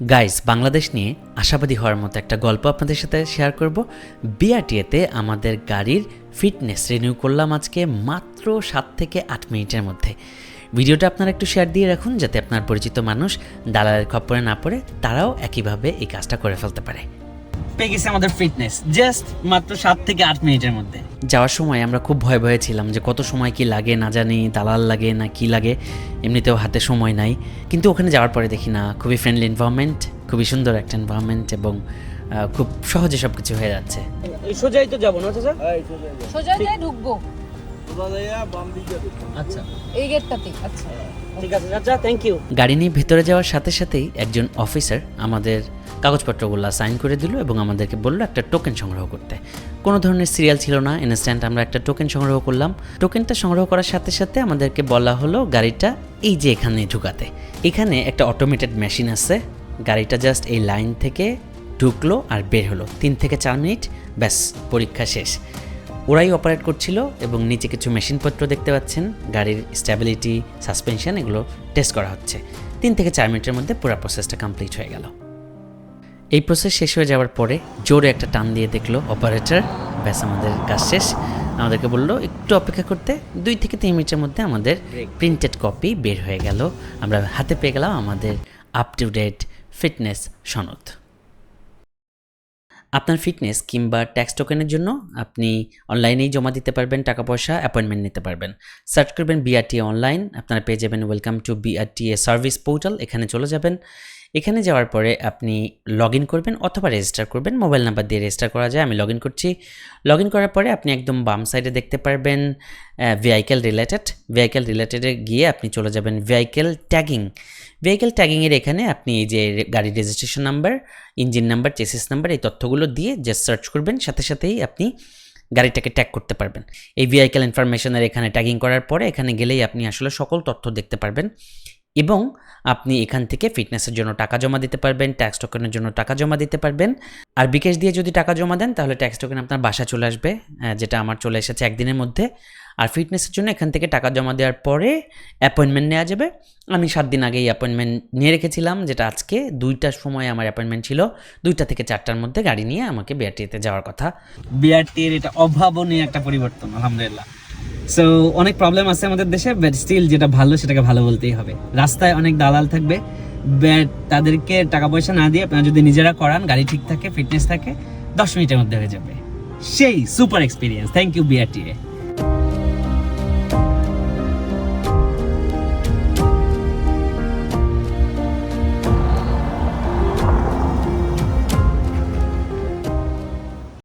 Guys Bangladesh নিয়ে আশাবাদী হওয়ার মতো একটা গল্প আপনাদের সাথে শেয়ার করব। বিআরটিএতে আমাদের গাড়ির ফিটনেস রিনিউ করলাম আজকে মাত্র সাত থেকে আট মিনিটের মধ্যে। ভিডিওটা আপনারা একটু শেয়ার দিয়ে রাখুন যাতে আপনার পরিচিত মানুষ দালালের খপ্পরে না পড়ে, তারাও একইভাবে এই কাজটা করে ফেলতে পারে। পেয়ে গেছে আমাদের ফিটনেস জাস্ট মাত্র সাত থেকে আট মিনিটের মধ্যে। যাওয়ার সময় আমরা খুব ভয় ভয়ে ছিলাম যে কত সময় কি লাগে না জানি দালাল লাগে না কি লাগে এমনিতেও হাতে সময় নাই। কিন্তু ওখানে যাওয়ার পরে দেখি না খুবই ফ্রেন্ডলি এনভায়রনমেন্ট খুবই সুন্দর একটা এনভায়রনমেন্ট এবং খুব সহজে সব কিছু হয়ে যাচ্ছে। সোজাই তো যাব না চাচা? সোজা দিয়ে ঢুকবো। আচ্ছা। এই গেটটাতে আচ্ছা। ঠিক আছে চাচা থ্যাংক ইউ গাড়ি নিয়ে ভেতরে যাওয়ার সাথে সাথেই একজন অফিসার আমাদের কাগজপত্রগুলো সাইন করে দিল এবং আমাদেরকে বলল একটা টোকেন সংগ্রহ করতে। কোনো ধরনের সিরিয়াল ছিল না ইনস্ট্যান্ট আমরা একটা টোকেন সংগ্রহ করলাম। টোকেনটা সংগ্রহ করার সাথে সাথে আমাদেরকে বলা হলো গাড়িটা এই যে এখানে ঢুকাতে। এখানে একটা অটোমেটেড মেশিন আছে। গাড়িটা জাস্ট এই লাইন থেকে ঢুকলো আর বের হলো। তিন থেকে চার মিনিট, ব্যাস, পরীক্ষা শেষ। ওরাই অপারেট করছিল এবং নিচে কিছু মেশিনপত্র দেখতে পাচ্ছেন। গাড়ির স্ট্যাবিলিটি সাসপেনশন এগুলো টেস্ট করা হচ্ছে। তিন থেকে চার মিনিটের মধ্যে পুরো প্রসেসটা কমপ্লিট হয়ে গেল। এই প্রসেস শেষ হয়ে যাওয়ার পরে জোরে একটা টান দিয়ে দেখল অপারেটর ব্যাস আমাদের কাজ শেষ। আমাদেরকে বলল একটু অপেক্ষা করতে। দুই থেকে তিন মিনিটের মধ্যে আমাদের প্রিন্টেড কপি বের হয়ে গেল। আমরা হাতে পেয়ে গেলাম আমাদের আপ টু ডেট ফিটনেস সনদ। আপনার ফিটনেস কিংবা ট্যাক্স টোকেনের জন্য আপনি অনলাইনেই জমা দিতে পারবেন টাকা পয়সা অ্যাপয়েন্টমেন্ট নিতে পারবেন। সার্চ করবেন বিআরটিএ অনলাইন আপনারা পেয়ে যাবেন welcome to BRTA service portal এখানে চলে যাবেন। এখানে যাওয়ার পরে আপনি লগ করবেন অথবা রেজিস্টার করবেন। মোবাইল নাম্বার দিয়ে রেজিস্টার করা যায়, আমি লগ করছি। লগ করার পরে আপনি একদম বাম সাইডে দেখতে পারবেন ভেহিকেল রিলেটেড ভেহিকেল রিলেটেডে গিয়ে আপনি চলে যাবেন ভেহিকেল ট্যাগিং ভেহিকেল ট্যাগিংয়ের এখানে আপনি এই যে গাড়ির registration number engine number chassis number এই তথ্যগুলো দিয়ে যে সার্চ করবেন, সাথে সাথেই আপনি গাড়িটাকে ট্যাগ করতে পারবেন। এই ভেহিকেল ইনফরমেশনের এখানে ট্যাগিং করার পরে এখানে গেলেই আপনি আসলে সকল তথ্য দেখতে পারবেন। এবং আপনি এখান থেকে ফিটনেসের জন্য টাকা জমা দিতে পারবেন ট্যাক্স টোকেনের জন্য টাকা জমা দিতে পারবেন। আর বিকাশ দিয়ে যদি টাকা জমা দেন, তাহলে ট্যাক্স টোকেন আপনার বাসা চলে আসবে যেটা আমার চলে এসেছে একদিনের মধ্যে। আর ফিটনেসের জন্য এখান থেকে টাকা জমা দেওয়ার পরে অ্যাপয়েন্টমেন্ট নেওয়া যাবে। আমি সাত দিন আগেই অ্যাপয়েন্টমেন্ট নিয়ে রেখেছিলাম, যেটা আজকে দুইটার সময় আমার অ্যাপয়েন্টমেন্ট ছিল। দুইটা থেকে চারটার মধ্যে গাড়ি নিয়ে আমাকে বিআরটিতে যাওয়ার কথা। বিআরটির এটা অভাবনীয় একটা পরিবর্তন, আলহামদুলিল্লাহ। সো অনেক প্রবলেম আছে আমাদের দেশে ব্যাট স্টিল যেটা ভালো সেটাকে ভালো বলতেই হবে। রাস্তায় অনেক দালাল থাকবে ব্যাট তাদেরকে টাকা পয়সা না দিয়ে আপনারা যদি নিজেরা করান, গাড়ি ঠিক থাকে ফিটনেস থাকে, দশ মিনিটের মধ্যে হয়ে যাবে। সেই super experience thank you BRTA